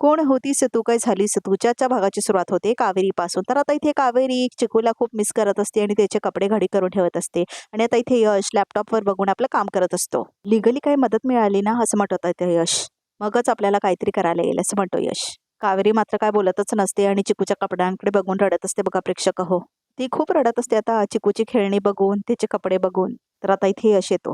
कोण होतीस तू? काय झालीस तुझ्याच्या भागाची सुरुवात होते कावेरीपासून. तर आता इथे कावेरी चिकूला खूप मिस करत असते आणि त्याचे कपडे घडी करून ठेवत असते. आणि आता इथे यश लॅपटॉपवर बघून आपलं काम करत असतो. लिगली काही मदत मिळाली ना असं म्हणत इथे यश. मगच आपल्याला काहीतरी करायला येईल असं म्हणतो यश. कावेरी मात्र काय बोलतच नसते आणि चिकूच्या कपड्यांकडे बघून रडत असते बघा प्रेक्षक हो ती खूप रडत असते आता चिकूची खेळणी बघून त्याचे कपडे बघून. तर आता इथे यश येतो.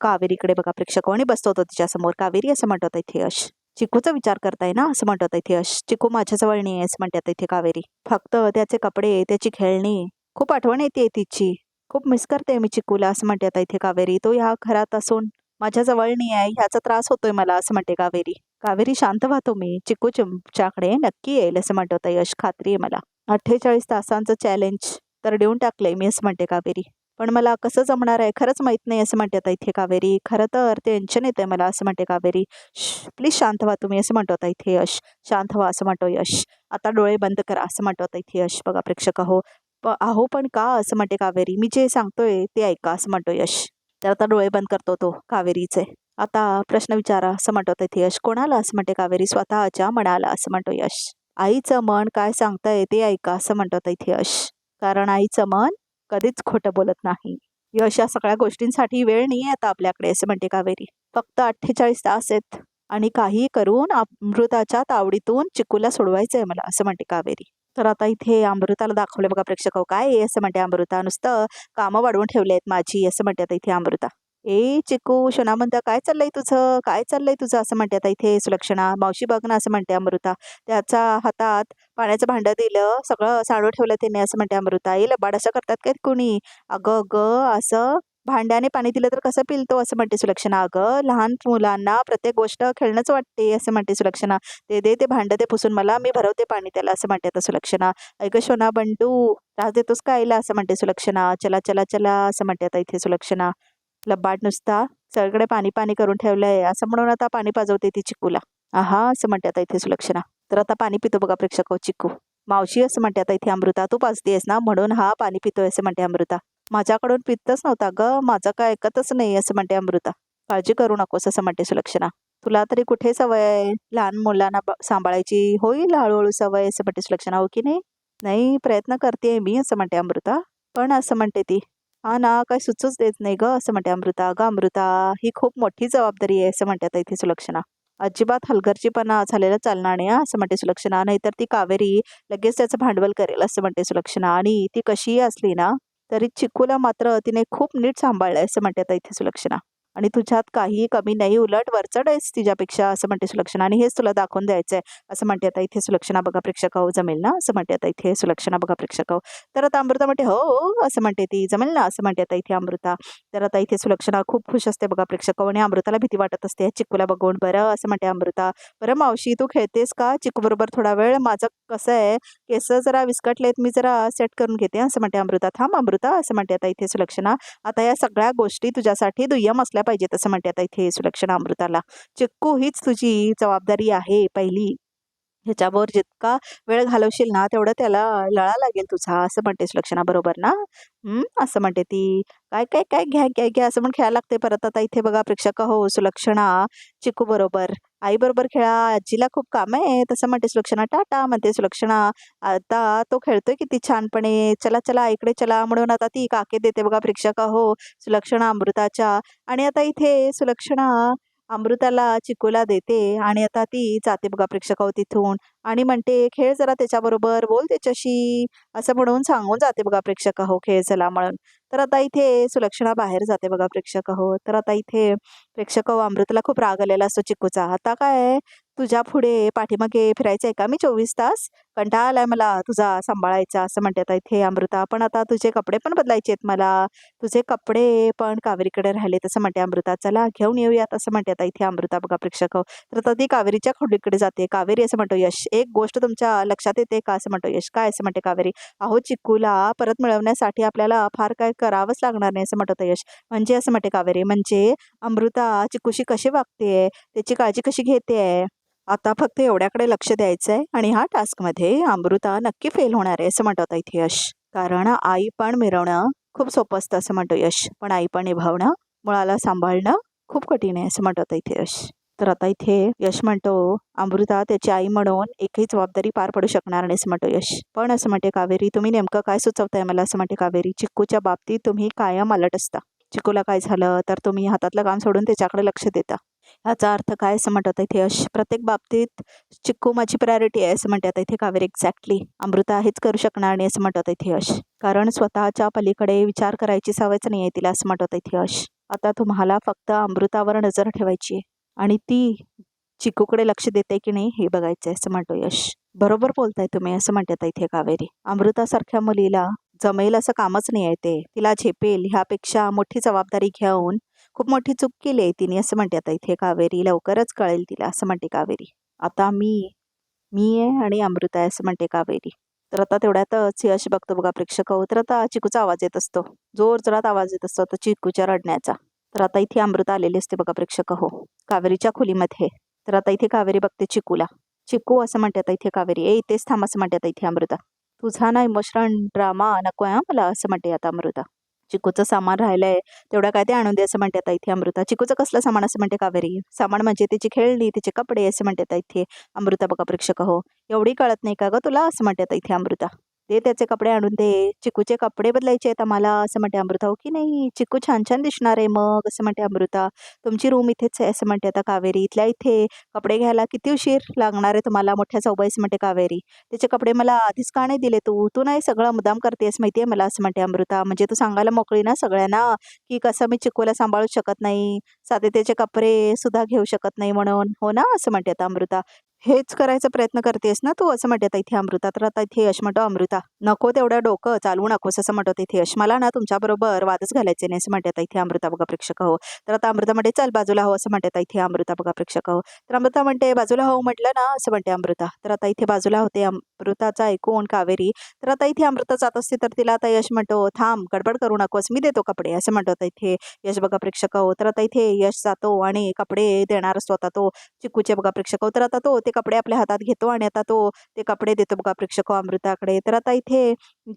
कावेरीकडे बघा प्रेक्षक हो, आणि बसतो होतो तिच्यासमोर. कावेरी असं म्हणतात इथे यश. चिकूचा विचार करताय ना? असं म्हणतात इथे. यश चिकू माझ्याजवळ नाही आहे असं म्हणतात इथे कावेरी. फक्त त्याचे कपडे त्याची खेळणी. खूप आठवण येते तिची. खूप मिस करते मी चिकूला असं म्हणते इथे कावेरी. तो ह्या घरात असून माझ्याजवळ नाही आहे ह्याचा त्रास होतोय मला असं म्हणते कावेरी. कावेरी शांत व्हा मी. चिकू चिमच्याकडे नक्की येईल असं म्हणत यश. खात्री आहे मला. अठ्ठेचाळीस तासांचं चॅलेंज तर देऊन टाकलंय मी असं म्हणते कावेरी. पण मला कसं जमणार आहे? खरंच माहीत नाही असं म्हणते आता इथे कावेरी. खरं तर टेन्शन येतंय मला असं म्हणते कावेरी. प्लीज शांत व्हा तुम्ही असं म्हणतो आता इथे यश. शांत व्हा असं म्हणतो यश. आता डोळे बंद करा असं म्हणतो आता इथे यश. बघा प्रेक्षक अहो प आहो पण का असं म्हणते कावेरी? मी जे सांगतोय ते ऐका असं म्हणतो यश. तर आता डोळे बंद करतो तो कावेरीचे. आता प्रश्न विचारा असं म्हणतो तिथे यश. कोणाला असं म्हणते कावेरी? स्वतःच्या मनाला असं म्हणतो यश. आईचं मन काय सांगताय ते ऐका असं म्हणतो इथे यश. कारण आईचं मन कधीच खोटं बोलत नाही. अशा सगळ्या गोष्टींसाठी वेळ नाही आहे आता आपल्याकडे असं म्हणते कावेरी. फक्त अठ्ठेचाळीस तास आहेत आणि काही करून अमृताच्या तावडीतून चिकूला सोडवायचं आहे मला असं म्हणते कावेरी. तर आता इथे अमृताला दाखवलं बघा प्रेक्षक हो, काय असं म्हणते अमृता. नुसतं कामं वाढवून ठेवले आहेत माझी असं म्हणते आता इथे अमृता. ए चिकू शोना म्हणता काय चाललंय तुझं? काय चाललंय तुझं? असं म्हणते आता इथे सुलक्षणा. मावशी बघ ना असं म्हणते अमृता. त्याचा हातात पाण्याचं भांडं दिलं सगळं साडू ठेवलं त्याने असं म्हणते अमृता. ए लबाड असं करतात काय कुणी? अगं अगं असं भांड्याने पाणी दिलं तर कसं पिलतो? असं म्हणते सुलक्षणा. अगं लहान मुलांना प्रत्येक गोष्ट खेळणंच वाटते असं म्हणते सुलक्षणा. ते दे ते भांडं ते पुसून मला मी भरवते पाणी त्याला असं म्हणते आता सुलक्षणा. ऐक शोना बंटू त्रास देतोस का आईला? असं म्हणते सुलक्षणा. चला चला चला असं म्हणते आता इथे सुलक्षणा. लब्बाट नुसता सगळीकडे पाणी पाणी करून ठेवलंय. असं म्हणून आता पाणी पाजवते ती चिकूला. आहा असं म्हणते आता इथे सुलक्षणा. तर आता पाणी पितो बघा प्रेक्षक हो, चिकू. मावशी असं म्हणते आता इथे अमृता तू पाजतेस ना? म्हणून हा पाणी पितोय असं म्हणते अमृता. माझ्याकडून पितच नव्हता ग माझं काय ऐकतच नाही असं म्हणते अमृता. काळजी करू नकोस असं म्हणते सुलक्षणा. तुला तरी कुठे सवय आहे? लहान मुलांना सांभाळायची होईल हळूहळू सवय असं म्हणते सुलक्षणा. हो की नाही? नाही प्रयत्न करते मी असं म्हणते अमृता. पण असं म्हणते ती. हा ना काय सुचूच देत नाही ग असं म्हणते अमृता. ग अमृता ही खूप मोठी जबाबदारी आहे असं म्हणते आता इथे सुलक्षणा. अजिबात हलगर्जीपणा झालेला चालणार नाही असं म्हणते सुलक्षणा. नाहीतर ती कावेरी लगेच त्याचं भांडवल करेल असं म्हणते सुलक्षणा. आणि ती कशीही असली ना तरी चिकूला मात्र तिने खूप नीट सांभाळलं असं म्हणते आता इथे सुलक्षणा. आणि तुझ्यात काही कमी नाही उलट वरचढ आहेस तिच्यापेक्षा असं म्हणते सुलक्षणा. आणि हेच तुला दाखवून द्यायचं आहे असं म्हणते आता इथे सुलक्षणा बघा प्रेक्षक हो जमेल ना? असं म्हणते आता इथे सुलक्षणा बघा प्रेक्षक हो. तर आता अमृता म्हणते हो, हो, हो असं म्हणते ती जमेल ना? असं म्हणते आता इथे अमृता. तर आता इथे सुलक्षणा खूप खुश असते बघा प्रेक्षक हो, आणि अमृताला भीती वाटत असते चिकूला बघून बरं असं म्हणते अमृता. बरं मावशी तू खेळतेस का चिकू बरोबर थोडा वेळ? माझं कसं आहे केस जरा विस्कटलेत मी जरा सेट करून घेते असं म्हणते अमृता. थांब अमृता असं म्हणते आता इथे सुलक्षणा. आता या सगळ्या गोष्टी तुझ्यासाठी दुय्यम असल्या पाहिजे तसं म्हणते आता इथे सुलक्षणा अमृताला. चिक्कू हीच तुझी जबाबदारी आहे पहिली. ह्याच्यावर जितका वेळ घालवशील ना तेवढं त्याला लळा लागेल तुझा असं म्हणते सुलक्षणा बरोबर ना? असं म्हणते ती. काय काय काय घ्या घ्या घ्या असं म्हणून खेळायला लागते परत. आता इथे बघा प्रेक्षक हो सुलक्षणा चिकू बरोबर. आई बरोबर खेळा आजीला खूप काम आहे. तसं म्हणते सुलक्षणा टाटा म्हणते सुलक्षणा आता तो खेळतोय किती छानपणे. चला चला इकडे चला म्हणून आता ती काके देते बघा प्रेक्षका. हो सुलक्षणा अमृताच्या. आणि आता इथे सुलक्षणा अमृताला चिकूला देते आणि आता ती जाते बघा प्रेक्षक तिथून. आणि म्हणते खेळ जरा त्याच्याबरोबर बोल त्याच्याशी. असं म्हणून सांगून जाते बघा प्रेक्षक हो खेळ चला म्हणून. तर आता इथे सुलक्षणा बाहेर जाते बघा प्रेक्षक हो तर आता इथे प्रेक्षक अमृतला खूप राग आलेला असतो चिकूचा. आता काय तुझ्या पुढे पाठीमागे फिरायचं आहे का? मी चोवीस तास कंटाळा आलाय मला तुझा सांभाळायचा असं म्हणते आता इथे अमृता. पण आता तुझे कपडे पण बदलायचे आहेत मला. तुझे कपडे पण कावेरीकडे राहिले तसं म्हणते अमृता. चला घेऊन येऊयात असं म्हणते आता इथे अमृता बघा प्रेक्षक. हो तर आता ती कावेरीच्या खोलीकडे जाते. कावेरी असं म्हणतो यश एक गोष्ट तुमच्या लक्षात येते का? असं म्हणतो यश काय? असं म्हणते कावेरी. अहो चिक्कूला परत मिळवण्यासाठी आपल्याला फार काय करावंच लागणार नाही असं म्हणत यश. म्हणजे? असं म्हणते कावेरी. म्हणजे अमृता चिक्कूशी कशी वागते त्याची काळजी कशी घेते आता फक्त एवढ्याकडे लक्ष द्यायचं आहे आणि ह्या टास्कमध्ये अमृता नक्की फेल होणार आहे असं म्हणतात इथे यश. कारण आई पण मिरवणं खूप सोपं असतं असं म्हणतो यश. पण आई पण निभावणं मुळाला सांभाळणं खूप कठीण आहे असं म्हणतात इथे यश. तर आता इथे यश म्हणतो अमृता त्याची आई म्हणून एकही जबाबदारी पार पडू शकणार नाही असं म्हणतो यश. पण असं म्हणते कावेरी तुम्ही नेमकं काय सुचवताय मला? असं म्हणते कावेरी. चिक्कूच्या बाबतीत तुम्ही कायम अलट असता. चिकूला काय झालं तर तुम्ही हातातलं काम सोडून त्याच्याकडे लक्ष देता. ह्याचा अर्थ काय असं म्हणतात इथे? यश प्रत्येक बाबतीत चिक्कू माझी प्रायोरिटी आहे असं म्हणतात इथे कावेरी एक्झॅक्टली अमृता हेच करू शकणार नाही असं म्हणतात इथे यश कारण स्वतःच्या पलीकडे विचार करायची सवयच नाही आहे तिला असं म्हणतात इथे यश आता तुम्हाला फक्त अमृतावर नजर ठेवायची आहे. आणि ती चिकूकडे लक्ष देते की नाही हे बघायचं आहे असं म्हणतो यश. बरोबर बोलताय तुम्ही असं म्हणतात इथे कावेरी. अमृतासारख्या मुलीला जमेल असं कामच नाही आहे ते. तिला झेपेल ह्यापेक्षा मोठी जबाबदारी घेऊन खूप मोठी चूक केली आहे तिने. असं म्हणते आता इथे कावेरी लवकरच कळेल तिला. असं म्हणते कावेरी. आता मी मी आहे आणि अमृता आहे असं म्हणते कावेरी. तर आता तेवढ्यातच यश बघतो बघा प्रेक्षक. हो तर आता चिकूचा आवाज येत असतो. जोर जोरात आवाज येत असतो आता चिकूच्या रडण्याचा. तर आता इथे अमृता आलेली असते बघा प्रेक्षक. हो कावेरीच्या खोलीमध्ये. तर आता इथे कावेरी बघते चिकूला. चिकू असं म्हणते आता इथे कावेरी. ए इथेच थांब असं म्हणते आता इथे अमृता. तुझा ना इमोशनल ड्रामा नको आहे मला असं म्हणते आता अमृता. चिकूचं सामान राहिलंय तेवढं काय ते आणून दे असं म्हणते आता इथे अमृता. चिकूचं कसलं सामान असं म्हणते कावेरी? सामान म्हणजे तिची खेळणी तिचे कपडे असं म्हणते आता इथे. अमृता बघा प्रेक्षक हो. एवढी कळत नाही का गं तुला? असं म्हणते आता इथे अमृता. दे त्याचे कपडे आणून दे. चिकूचे कपडे बदलायचे आहेत आम्हाला असं म्हणते अमृता. हो की नाही? चिकू छान छान दिसणार आहे मग असं म्हणते अमृता. तुमची रूम इथेच आहे असं म्हणते आता कावेरी. इथल्या इथे कपडे घ्यायला किती उशीर लागणार आहे तुम्हाला? मोठ्या चौबाईस म्हणते कावेरी. त्याचे कपडे मला आधीच का नाही दिले तू? तू नाही सगळं मुद्दाम करतेस माहिती आहे मला असं म्हणते अमृता. म्हणजे तू सांगायला मोकळी ना सगळ्यांना की कसं मी चिकूला सांभाळू शकत नाही. साधे त्याचे कपडे सुद्धा घेऊ शकत नाही म्हणून. हो ना? असं म्हणते आता अमृता. हेच करायचा प्रयत्न करतेस ना तू असं म्हणते इथे अमृता तर आता इथे यश म्हणतो अमृता नको तेवढं डोकं चालवू नकोस असं म्हणतो इथे यश. मला ना तुमच्याबरोबर वादच घालायचे नाही असं म्हणतात इथे अमृता बघा प्रेक्षक हो. तर आता अमृता म्हणते चल बाजूला हो असं म्हणतात इथे अमृता बघा प्रेक्षक हो. तर अमृता म्हणते बाजूला हो म्हटलं ना असं म्हणते अमृता तर आता इथे बाजूला होते अमृताचा ऐकून कावेरी तर आता इथे अमृता जात असते तर तिला आता यश म्हणतो थांब गडबड करू नकोस मी देतो कपडे असं म्हणतो इथे यश बघा प्रेक्षक हो. तर आता इथे यश जातो आणि कपडे देणार असतो आता तो चिकूचे बघा प्रेक्षक हो. तर आता तो ते कपडे आपल्या हातात घेतो आणि आता तो ते कपडे देतो बघा प्रेक्षक हो अमृताकडे. तर आता इथे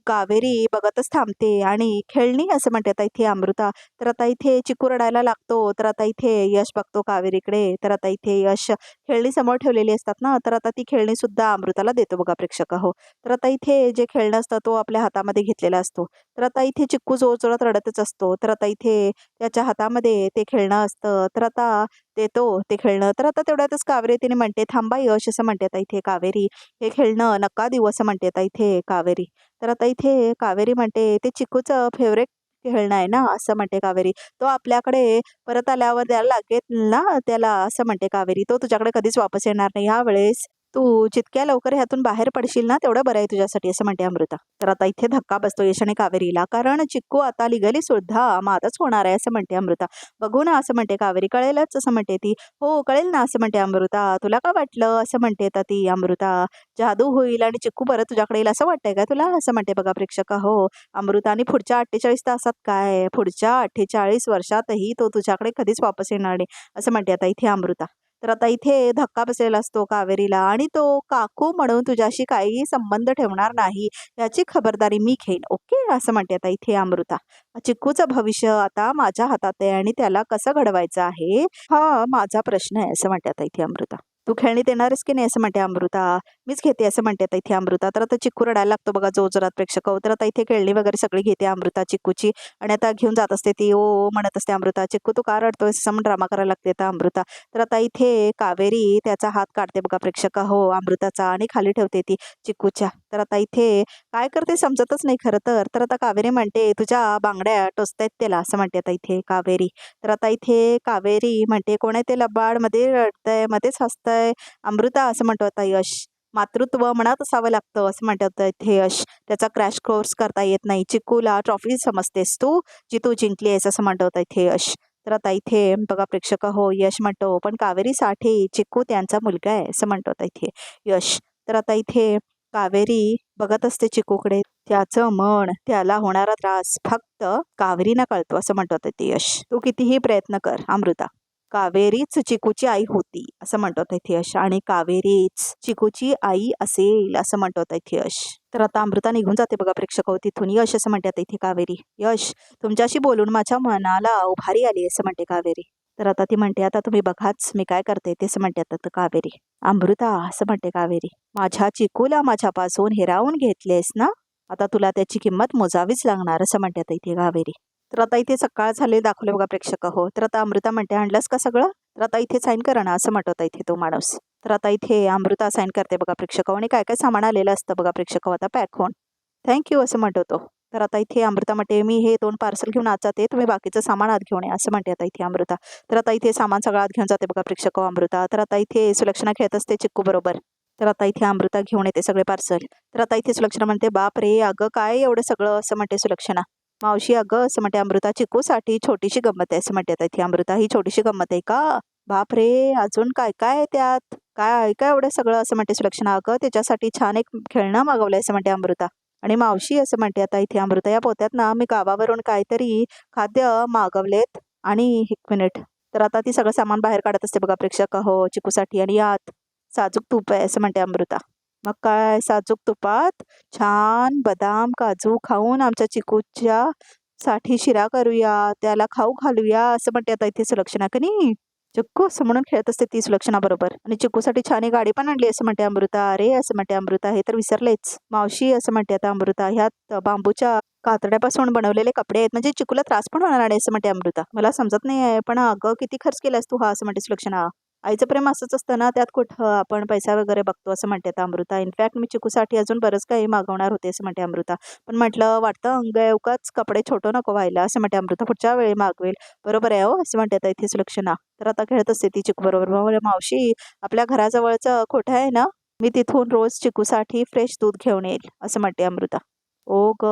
कावेरी बघतच थांबते आणि खेळणी असं म्हणते आता इथे अमृता. तर आता इथे चिकू रडायला लागतो तर आता इथे यश बघतो कावेरीकडे. तर आता इथे यश खेळणी समोर ठेवलेली असतात ना तर आता ती खेळणी सुद्धा अमृताला देतो बघा प्रेक्षक हो. तर आता इथे जे खेळणं असतं तो आपल्या हातामध्ये घेतलेला असतो. तर आता इथे चिक्कू जोर जोरात रडतच असतो. तर आता इथे त्याच्या हातामध्ये ते खेळणं असतं. तर आता देतो ते खेळणं. तर आता तेवढ्यातच कावेरी तिने म्हणते थांबा यश असं म्हणते आता इथे कावेरी. हे खेळणं नका देऊ असं म्हणते आता इथे कावेरी. तर आता इथे कावेरी म्हणते ते चिकूचं फेवरेट खेळणं आहे ना असं म्हणते कावेरी. तो आपल्याकडे परत आल्यावर द्यायला लागेल ना त्याला असं म्हणते कावेरी. तो तुझ्याकडे कधीच वापस येणार नाही. ह्या वेळेस तू जितक्या लवकर ह्यातून बाहेर पडशील ना तेवढं बरं आहे तुझ्यासाठी असं म्हणते अमृता. तर आता इथे धक्का बसतो यश आणि कावेरीला कारण चिक्कू आता लिगली सुद्धा मातच होणार आहे असं म्हणते अमृता. बघू ना असं म्हणते कावेरी कळेलच असं म्हणते ती. हो कळेल ना असं म्हणते अमृता. तुला का वाटलं असं म्हणते आता ती अमृता. जादू होईल आणि चिक्कू परत तुझ्याकडे येईल असं वाटतंय का तुला? असं म्हणते बघा प्रेक्षक. हो अमृता आणि पुढच्या अठ्ठेचाळीस तासात काय? पुढच्या अठ्ठेचाळीस वर्षातही तो तुझ्याकडे कधीच वापस येणार नाही असं म्हणते आता इथे अमृता. तर आता इथे धक्का बसलेला असतो कावेरीला आणि तो काकू म्हणून तुझ्याशी काही संबंध ठेवणार नाही याची खबरदारी मी घेईन. ओके? असं म्हणते आता इथे अमृता. चिक्कूचं भविष्य आता माझ्या हातात आहे आणि त्याला कसं घडवायचं आहे? हा माझा प्रश्न आहे असं म्हणते आता इथे अमृता. तू खेळणी देणारच की नाही? असं म्हणते अमृता. मीच घेते असं म्हणते आता इथे अमृता. तर आता चिक्कू रडायला लागतो बघा जो प्रेक्षक. हो तर आता इथे खेळणी वगैरे सगळी घेते अमृता चिक्कूची. आणि आता घेऊन जात असते ती. ओ म्हणत असते अमृता चिक्कू तू का रडतोय असं ड्रामा करायला लागते आता अमृता. तर आता इथे कावेरी त्याचा हात काढते बघा प्रेक्षक. हो अमृताचा आणि खाली ठेवते ती चिक्कूच्या. तर आता इथे काय करते समजतच नाही खरं तर. तर आता कावेरी म्हणते तुझ्या बांगड्या टोचतायत त्याला असं म्हणते आता इथे कावेरी. तर आता इथे कावेरी म्हणते कोण आहे ते लबाडमध्ये रडतंय मध्येच हसतंय? अमृता असं म्हणतो आता यश. मातृत्व मनात असावं लागतं असं म्हणतात इथे यश. त्याचा क्रॅश कोर्स करता येत नाही. चिकूला ट्रॉफी समजतेस तू जी तू जिंकली आहेस असं म्हणतो इथे यश. तर आता इथे बघा प्रेक्षक हो यश म्हणतो पण कावेरीसाठी चिक्कू त्यांचा मुलगा आहे असं म्हणतो आता इथे यश. तर आता इथे कावेरी बघत असते चिकूकडे. त्याचं मन त्याला होणारा त्रास फक्त कावेरीना कळतो असं म्हणत होते ते यश. तू कितीही प्रयत्न कर अमृता. कावेरीच चिकूची आई होती असं म्हणतो इथे यश. आणि कावेरीच चिकूची आई असेल असं म्हणतो इथे यश. तर आता अमृता निघून जाते बघा प्रेक्षक. हो तिथून यश असं म्हणतात इथे कावेरी. यश तुमच्याशी बोलून माझ्या मनाला उभारी आली असं म्हणते कावेरी. तर आता ती म्हणते आता तुम्ही बघाच मी काय करते? तेच म्हणते आता तर कावेरी. अमृता असं म्हणते कावेरी माझ्या चिकूला माझ्यापासून हिरावून घेतलेस ना? आता तुला त्याची किंमत मोजावीच लागणार असं म्हणते आता इथे कावेरी. तर आता इथे सकाळ झाले दाखवले बघा प्रेक्षक हो. तर आता अमृता म्हणते आणलंस का सगळं? तर आता इथे साईन करा ना असं म्हणतो इथे तो माणूस. तर आता इथे अमृता साईन करते बघा प्रेक्षक आणि काय काय सामान आलेलं असतं बघा प्रेक्षक हो, आता पॅक होऊन. थँक्यू असं म्हणतो तो. तर आता इथे अमृता म्हणते मी हे दोन पार्सल घेऊन आज जाते. तुम्ही बाकीचं सामान आत घेऊन या असं म्हणते आता इथे अमृता. तर आता इथे सामान सगळं आत घेऊन जाते बघा प्रेक्षक हो अमृता. तर आता इथे सुलक्षणा खेळत असते चिक्कू बरोबर. तर आता इथे अमृता घेऊन येते सगळे पार्सल तर आता इथे सुलक्षणा म्हणते बाप रे अगं काय एवढं सगळं? असं म्हणते सुलक्षणा. मावशी अगं असं म्हणते अमृता चिकूसाठी छोटीशी गंमत आहे असं म्हणते आता इथे अमृता. ही छोटीशी गंमत आहे का? बाप रे अजून काय काय आहे त्यात? काय आहे एवढं सगळं असं म्हणते सुलक्षणा. अगं त्याच्यासाठी छान एक खेळणं मागवलंय असं म्हणते अमृता. आणि मावशी असं म्हणते आता इथे अमृता या पोत्यात ना मी गावावरून काहीतरी खाद्य मागवलेत आणि एक मिनिट तर आता ती सगळं सामान बाहेर काढत असते बघा प्रेक्षक. हो चिकूसाठी आणि यात. साजूक तूप आहे असं म्हणते अमृता. मग काय? साजूक तुपात छान बदाम काजू खाऊन आमच्या चिकूच्या साठी शिरा करूया त्याला खाऊ घालूया असं म्हणते आता इथे सुलक्षणा का नाही. चिक्कू असं म्हणून खेळत असते ती लक्षणाबरोबर. आणि चिक्कूसाठी छान एक गाडी पण आणली असं म्हणते अमृता. अरे असं म्हणते अमृता हे तर विसरलेच. मावशी असं म्हणते आता अमृता. ह्यात बांबूच्या कातड्यापासून बनवलेले कपडे आहेत. म्हणजे चिकूला त्रास पण होणार नाही असं म्हणते अमृता. मला समजत नाही आहे पण अगं किती खर्च केलास तू हा असं म्हणते सुलक्षणा आईचं प्रेम असंच असतं ना त्यात कुठं आपण पैसा वगैरे बघतो असं म्हणते अमृता. इनफॅक्ट मी चिकूसाठी अजून बरंच काही मागवणार होते असं म्हणते अमृता. पण म्हटलं वाटतं अंग कपडे छोटं नको व्हायला असं म्हणते अमृता. पुढच्या वेळी मागवेल. बरोबर आहे हो असं म्हणते आता इथे सुलक्षणा. तर आता खेळत असते ती चिकू बरोबर. मावशी आपल्या घराजवळचं खोटं आहे ना मी तिथून रोज चिकूसाठी फ्रेश दूध घेऊन येईल असं म्हणते अमृता. ओ ग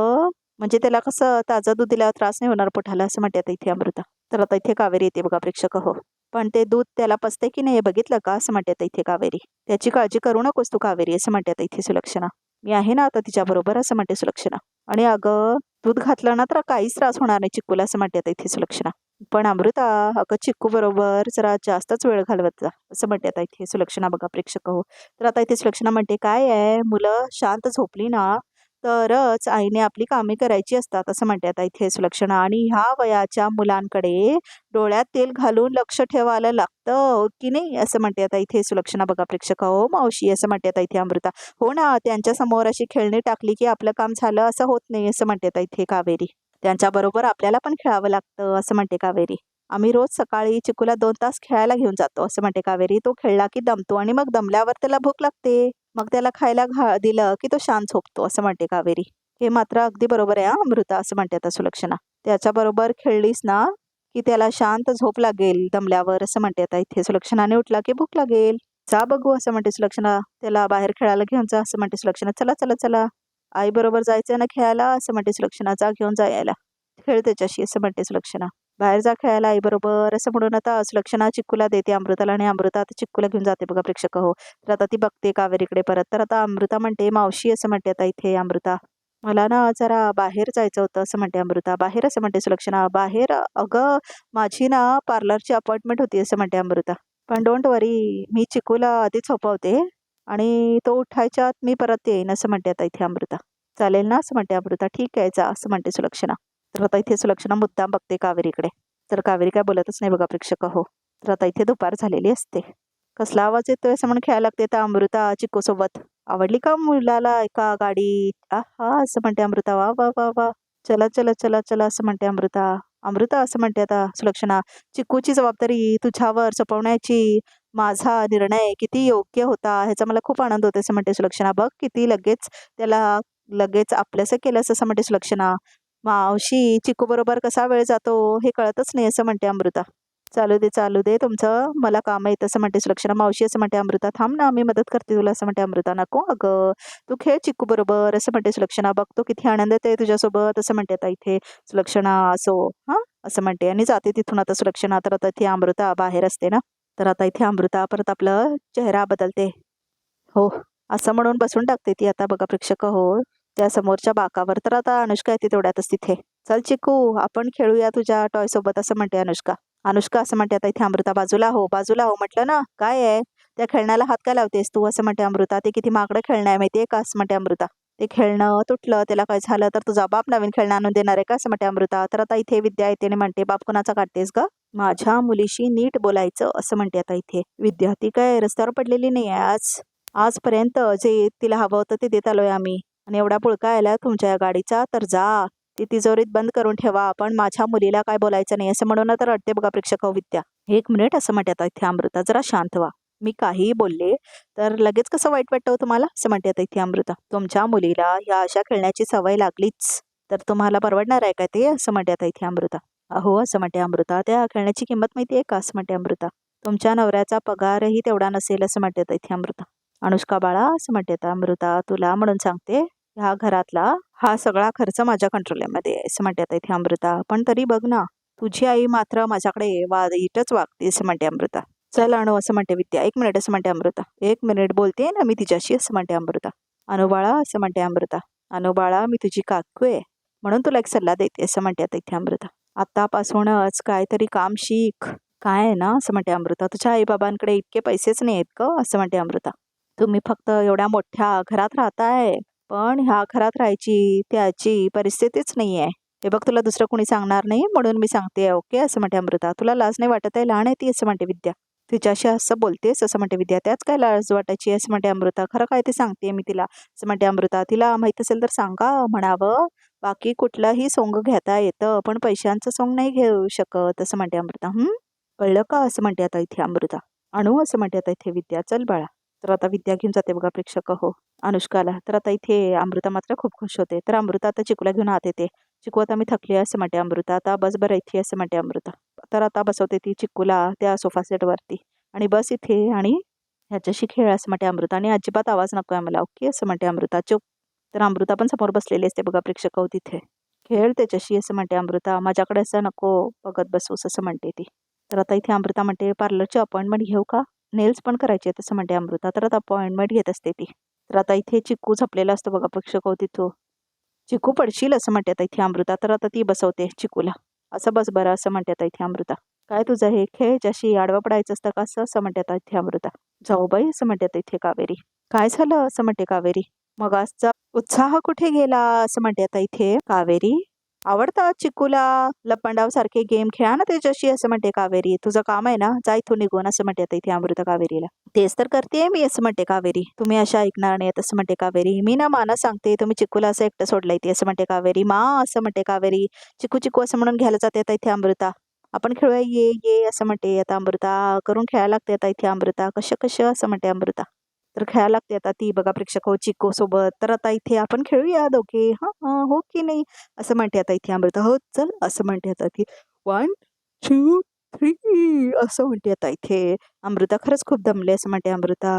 म्हणजे त्याला कसं ताजं दूध दिल्यावर त्रास नाही होणार पोटाला असं म्हणते आता इथे अमृता. तर आता इथे कावेरी येते बघा प्रेक्षक हो. पण ते दूध त्याला पसते की नाही हे बघितलं का? असं म्हणतात इथे कावेरी. त्याची काळजी करू नकोस तू कावेरी असं म्हणतात इथे सुलक्षणा. मी आहे ना आता तिच्याबरोबर असं म्हणते सुलक्षणा. आणि अगं दूध घातलं ना तर काहीच त्रास होणार नाही चिक्कूला असं म्हणतात इथे सुलक्षणा. पण अमृता अगं चिक्कू बरोबर जरा जास्तच वेळ घालवत जा असं म्हणते आता इथे सुलक्षणा बघा प्रेक्षक हो. तर आता इथे सुलक्षणा म्हणते काय आहे? मुलं शांत झोपली ना तरच आईने आपली कामे करायची असतात असं म्हणते आता इथे सुलक्षणा. आणि ह्या वयाच्या मुलांकडे डोळ्यात तेल घालून लक्ष ठेवायला लागतं की नाही? असं म्हणते आता इथे सुलक्षणा बघा प्रेक्षक. हो मावशी असं म्हणते आता इथे अमृता. हो ना त्यांच्यासमोर अशी खेळणी टाकली की आपलं काम झालं असं होत नाही असं म्हणते आता इथे कावेरी. त्यांच्याबरोबर आपल्याला पण खेळावं लागतं असं म्हणते कावेरी. आम्ही रोज सकाळी चिकूला दोन तास खेळायला घेऊन जातो असं म्हणते कावेरी. तो खेळला की दमतो आणि मग दमल्यावर त्याला भूक लागते. मग त्याला खायला घा दिलं की तो शांत झोपतो असं म्हणते कावेरी. हे मात्र अगदी बरोबर आहे हा अमृता असं म्हणते आता सुलक्षणा. त्याच्याबरोबर खेळलीस ना की त्याला शांत झोप लागेल दमल्यावर असं म्हणते आता इथे सुलक्षणाने उठला की भूक लागेल. जा बघू असं म्हणते सुलक्षणा. त्याला बाहेर खेळायला घेऊन जा असं म्हणते सुलक्षणा. चला चला चला. आई बरोबर जायचं ना खेळायला असं म्हणते सुलक्षणा. जा घेऊन जा यायला. खेळ त्याच्याशी असं म्हणते सुलक्षणा. बाहेर जा खेळायला आई बरोबर असं म्हणून आता सुलक्षणा चिक्कूला देते अमृताला आणि अमृता आता चिक्कूला घेऊन जाते बघा प्रेक्षक हो. तर आता ती बघते कावेरीकडे परत. तर आता अमृता म्हणते मावशी असं म्हणते आता इथे अमृता. मला ना जरा बाहेर जायचं होतं असं म्हणते अमृता. बाहेर? असं म्हणते सुलक्षणा. बाहेर? अगं माझी ना पार्लरची अपॉइंटमेंट होती असं म्हणते अमृता. पण डोंट वरी मी चिकूला आधी झोपवते आणि तो उठायच्यात मी परत येईन असं म्हणते आता इथे अमृता. चालेल ना? असं म्हणते अमृता. ठीक आहे जा असं म्हणते सुलक्षणा. तर आता इथे सुलक्षणा मुद्दाम बघते कावेरीकडे. तर कावेरी काय बोलतच नाही बघा प्रेक्षक हो. तर आता इथे दुपार झालेली असते. कसला आवाज येतोय असं म्हणून खेळायला लागते तर अमृता चिक्कू सोबत आवडली का मुलाला एका गाडी? आहा असं म्हणते अमृता. वा वा वा वा. चला चला चला चला असं म्हणते अमृता. अमृता असं म्हणते आता सुलक्षणा. चिक्कूची जबाबदारी तुझ्यावर सोपवण्याची माझा निर्णय किती योग्य होता ह्याचा मला खूप आनंद होतो असं म्हणते सुलक्षणा. बघ किती लगेच त्याला लगेच आपलंसं केलं असं म्हणते सुलक्षणा. मावशी चिकू बरोबर कसा वेळ जातो हे कळतच नाही असं म्हणते अमृता. चालू दे चालू दे तुमचं मला काम आहे असं म्हणते सुलक्षणा. मावशी असं म्हणते अमृता थांब ना मी मदत करते तुला असं म्हणते अमृता. नको अगं तू खेळ चिक्कू बरोबर असं म्हणते सुलक्षणा. बघतो किती आनंद येते तुझ्यासोबत असं म्हणते आता इथे सुलक्षणा असो हां असं म्हणते. आणि जाते तिथून आता सुलक्षणा तर आता इथे अमृता बाहेर असते ना? तर आता इथे अमृता परत आपलं चेहरा बदलते. हो असं म्हणून बसून टाकते ती आता बघा प्रेक्षक हो. त्या समोरच्या बाकावर. तर आता अनुष्का येते तेवढ्यातच तिथे. चल चिकू आपण खेळूया तुझ्या टॉय सोबत असं म्हणते अनुष्का. अनुष्का असं म्हणते आता इथे अमृता बाजूला हो बाजूला हो म्हटलं ना. काय आहे? त्या खेळण्याला हात काय लावतेस तू? असं म्हणते अमृता. ते किती मागडं खेळणं आहे माहितीये का? असं म्हणते अमृता. ते खेळणं तुटलं त्याला काय झालं? तर तुझा बाप नवीन खेळणं आणून देणार आहे का? असं म्हणते अमृता. तर आता इथे विद्या येते आणि म्हणते बाप कोणाचा काढतेस ग? माझ्या मुलीशी नीट बोलायचं असं म्हणते आता इथे. विद्या ती काय रस्त्यावर पडलेली नाही आज? आजपर्यंत जे तिला हवं होतं ते देत आलोय आम्ही. आणि एवढा पुळका आला तुमच्या या गाडीचा तर जा. ती तिजोरीत बंद करून ठेवा. पण माझ्या मुलीला काय बोलायचं नाही असं म्हणून तर अडते बघा प्रेक्षक विद्या एक मिनिट असं म्हणतात इथे अमृता. जरा शांत व्हा. मी काहीही बोलले तर लगेच कसं वाईट वाटतं हो तुम्हाला? असं म्हणतात इथे अमृता. तुमच्या मुलीला ह्या अशा खेळण्याची सवय लागलीच. तर तुम्हाला परवडणार आहे का ते? असं म्हणतात इथे अमृता. अहो असं म्हणते अमृता. त्या खेळण्याची किंमत माहिती आहे का? असं म्हणते अमृता. तुमच्या नवऱ्याचा पगारही तेवढा नसेल असं म्हणतात इथे अमृता. अनुष्का बाळा असं म्हणते आता अमृता. तुला म्हणून सांगते ह्या घरातला हा सगळा खर्च माझ्या कंट्रोलमध्ये आहे. असं म्हणते आता इथे अमृता. पण तरी बघ ना तुझी आई मात्र माझ्याकडे वाईटच वागते असं म्हणते अमृता. चल अणू असं म्हणते विद्या. एक मिनिट असं म्हणते अमृता. एक मिनिट बोलते ना मी तिच्याशी असं म्हणते अमृता. अनुबाळा असं म्हणते अमृता. अनुबाळा मी तुझी काकू आहे म्हणून तुला एक सल्ला देते असं म्हणते आता इथे अमृता. आतापासूनच काहीतरी काम शिक. काय आहे ना असं म्हणते अमृता. तुझ्या आईबाबांकडे इतके पैसेच नाही आहेत का असं म्हणते अमृता. तुम्ही फक्त एवढ्या मोठ्या घरात राहताय. पण ह्या घरात राहायची त्याची परिस्थितीच नाही आहे हे बघ तुला दुसरं कोणी सांगणार नाही म्हणून मी सांगते ओके? असं म्हणते अमृता. तुला लाज नाही वाटत आहे? लहान आहे ती असं म्हणते विद्या. तिच्याशी असं बोलतेस असं म्हणते विद्या. त्याच काय लाज वाटायची? असं म्हणते अमृता. खरं काय ते सांगते मी तिला. असं म्हणते अमृता. तिला माहीत असेल तर सांगा म्हणावं. बाकी कुठलंही सोंग घेता येतं पण पैशांचं सोंग नाही घेऊ शकत असं म्हणते अमृता. कळलं का? असं म्हणते आता इथे अमृता. अणू असं म्हणते आता इथे विद्या. चल बाळा. तर आता विद्या घेऊन जाते बघा प्रेक्षक. हो अनुष्काला. तर आता इथे अमृता मात्र खूप खुश होते. तर अमृता आता चिकूला घेऊन आत येते. चिकू आता मी थकली असं म्हणते अमृता. आता बस बरं इथे असं म्हणते अमृता. तर आता बसवते ती चिकूला त्या सोफा सेटवरती आणि बस इथे आणि ह्याच्याशी खेळ असं म्हणते अमृता. आणि अजिबात आवाज नको आहे मला ओके? असं म्हणते अमृता. चुप. तर अमृता पण समोर बसलेली असते बघा प्रेक्षक हो तिथे. खेळ त्याच्याशी असं म्हणते अमृता. माझ्याकडे असं नको बघत बसूस असं म्हणते ती. तर आता इथे अमृता म्हणते पार्लरची अपॉइंटमेंट घेऊ का? नेल्स पण करायचे तसं म्हणते अमृता. तर आता अपॉइंटमेंट घेत असते ती. तर आता इथे चिकू झपलेला असतो बघा प्रेक्षक हो तिथू. चिकू पडशील असं म्हणते आता इथे अमृता. तर आता ती बसवते चिकूला. असं बस बरं असं म्हणते आता इथे अमृता. काय तुझं हे खेळ ज्याशी आडवा पडायचं असतं का असं असं म्हणते आता इथे अमृता. जाऊ बाई असं म्हणते आता इथे कावेरी. काय झालं? असं म्हणते कावेरी. मग आजचा उत्साह कुठे गेला? असं म्हणते आता इथे कावेरी. आवडतात चिकूला लपंडाव सारखे गेम खेळा ना त्याच्याशी असं म्हणते कावेरी. तुझं काम आहे ना जा इथून निघून असं म्हणते आता इथे अमृता कावेरीला. तेच तर करते मी असं म्हणते कावेरी. तुम्ही अशा ऐकणार नाही असं म्हणते कावेरी. मी ना माना सांगते तुम्ही चिकूला असं एकटं सोडलं इथे असं म्हणते कावेरी. मा असं म्हणते कावेरी. चिकू चिकू असं म्हणून घ्यायला जाते आता इथे अमृता. आपण खेळूया ये ये असं म्हणते आता अमृता. करून खेळायला लागते आता इथे अमृता. कशा कशा असं म्हणते अमृता. तर खेळायला लागते आता ती बघा प्रेक्षक हो चिको सोबत. तर आता इथे आपण खेळूया दोघे. हां हां हो की नाही? असं म्हणते आता इथे अमृता. हो चल असं म्हणते आता ती वन टू थ्री असं म्हणते आता इथे. अमृता खरंच खूप दमले असं म्हणते अमृता.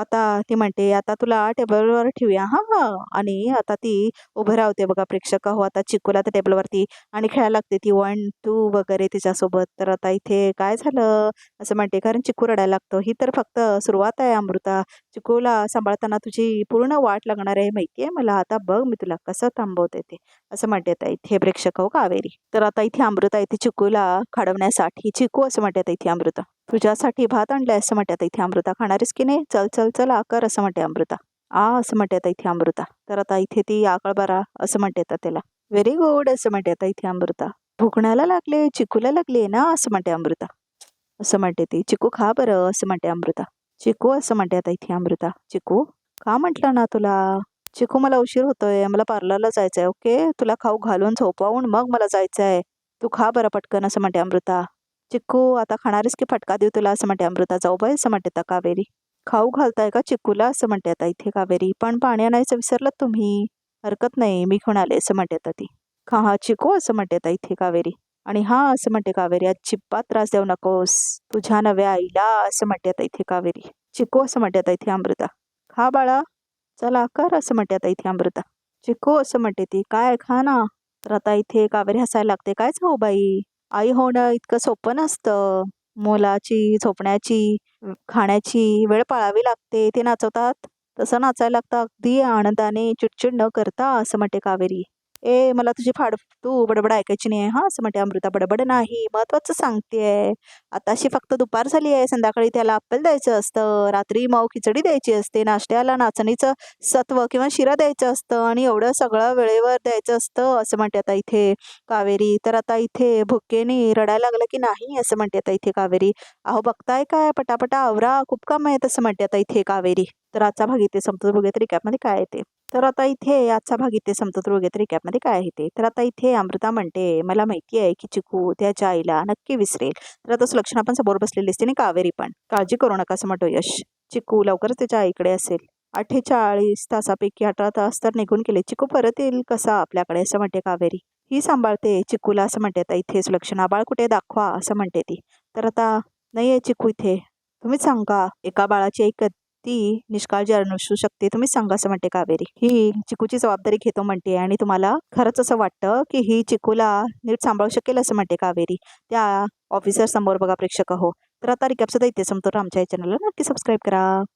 आता ती म्हणते आता तुला टेबलवर ठेवूया हां हां. आणि आता ती उभं राहते बघा प्रेक्षक हो आता चिकूला त्या टेबलवरती आणि खेळायला लागते ती. वन टू वगैरे तिच्यासोबत. तर आता इथे काय झालं? असं म्हणते कारण चिकू रडायला लागतो. ही तर फक्त सुरुवात आहे अमृता. चिकूला सांभाळताना तुझी पूर्ण वाट लागणार आहे माहिती आहे मला. आता बघ मी तुला कसं थांबवते ते. असं म्हणते आता इथे प्रेक्षक हो कावेरी. तर आता इथे अमृता इथे चिकूला खडवण्यासाठी. चिकू असं म्हणते आता इथे अमृता. तुझ्यासाठी भात आणलाय असं म्हणते इथे अमृता खाणारीस की नाही चल चल चल आकर असं म्हणते अमृता आ असं म्हणते आता इथे अमृता तर आता इथे ती आकळ बारा असं म्हणते त्याला व्हेरी गुड असं म्हणते आता इथे अमृता भुकण्याला लागले चिकूला लागले ना असं म्हणते अमृता असं म्हणते ती चिकू खा बरं असं म्हणते अमृता चिकू असं म्हणते आता इथे अमृता चिकू का म्हटलं ना तुला चिकू मला उशीर होतोय मला पार्लरला जायचंय ओके तुला खाऊ घालून झोपवून मग मला जायचंय तू खा बरं पटकन असं म्हणते अमृता चिक्कू आता खाणारीस की फटका देऊ तुला असं म्हणते अमृता जाऊ बाई असं म्हणते आता कावेरी खाऊ घालताय का चिक्कूला असं म्हणते आता इथे कावेरी पण पाणी आणायचं विसरलात तुम्ही हरकत नाही मी घेऊन आले असं म्हणते आता ती खा हा चिकू असं म्हणते आता इथे कावेरी आणि हा असं म्हणते कावेरी अजिबात त्रास देऊ नकोस तुझ्या नव्या आईला असं म्हणते आता इथे कावेरी चिकू असं म्हणते आता इथे अमृता खा बाळा चला कर असं म्हणते आता इथे अमृता चिकू असं म्हणते ती काय खा ना तर आता इथे कावेरी हसायला लागते काय जाऊ बाई आई होणं इतकं सोपं नसतं. मुलाची झोपण्याची खाण्याची वेळ पाळावी लागते. ते नाचवतात. तसं नाचायला लागतं. अगदी आनंदाने चिडचिड न करता असं म्हणते कावेरी. ए मला तुझी फाड तू बडबड ऐकायची नाही आहे हां? असं म्हणते अमृता बडबड नाही महत्त्वाचं सांगते आताशी फक्त दुपार झाली आहे संध्याकाळी त्याला अप्पल द्यायचं असतं रात्री मऊ खिचडी द्यायची असते नाश्त्याला नाचणीचं सत्व किंवा शिरा द्यायचं असतं आणि एवढं सगळं वेळेवर द्यायचं असतं असं म्हणते आता इथे कावेरी. तर आता इथे भुकेने रडायला लागलं की नाही असं म्हणते आता इथे कावेरी. अहो बघताय काय? पटापटा आवरा खूप काम आहे तसं म्हणते आता इथे कावेरी. तर आजचा भाग इथे संपतो. बघूया तरी कॅपमध्ये काय येते तर आता इथे आजचा भाग इथे संपतो वगैरे बघूया काय आहे ते? तर आता इथे अमृता म्हणते मला माहिती आहे की चिकू त्याच्या आईला नक्की विसरेल. तर आता सुलक्षणा पण समोर बसलेली असते आणि कावेरी पण. काळजी करू नका असं म्हणतो यश. चिकू लवकरच त्याच्या आईकडे असेल. अठ्ठेचाळीस तासापैकी अठरा तास तर निघून गेले. चिकू परत येईल कसा आपल्याकडे? असं म्हणते कावेरी. ही सांभाळते चिकूला असं म्हणते आता इथे सुलक्षणा. बाळ कुठे दाखवा असं म्हणते ती. तर आता नाही आहे चिकू इथे. तुम्हीच सांगा. एका बाळाची एक ती निष्काळजी असू शकते तुम्ही सांगा असं म्हणते कावेरी. ही चिकूची जबाबदारी घेतो म्हणते आणि तुम्हाला खरंच असं वाटतं की ही चिकूला नीट सांभाळू शकेल असं म्हणते कावेरी. त्या ऑफिसर समोर बघा प्रेक्षक हो तर आता रिकॅपसुद्धा इथे संपतो. आमच्या या चॅनलला नक्की सबस्क्राईब करा.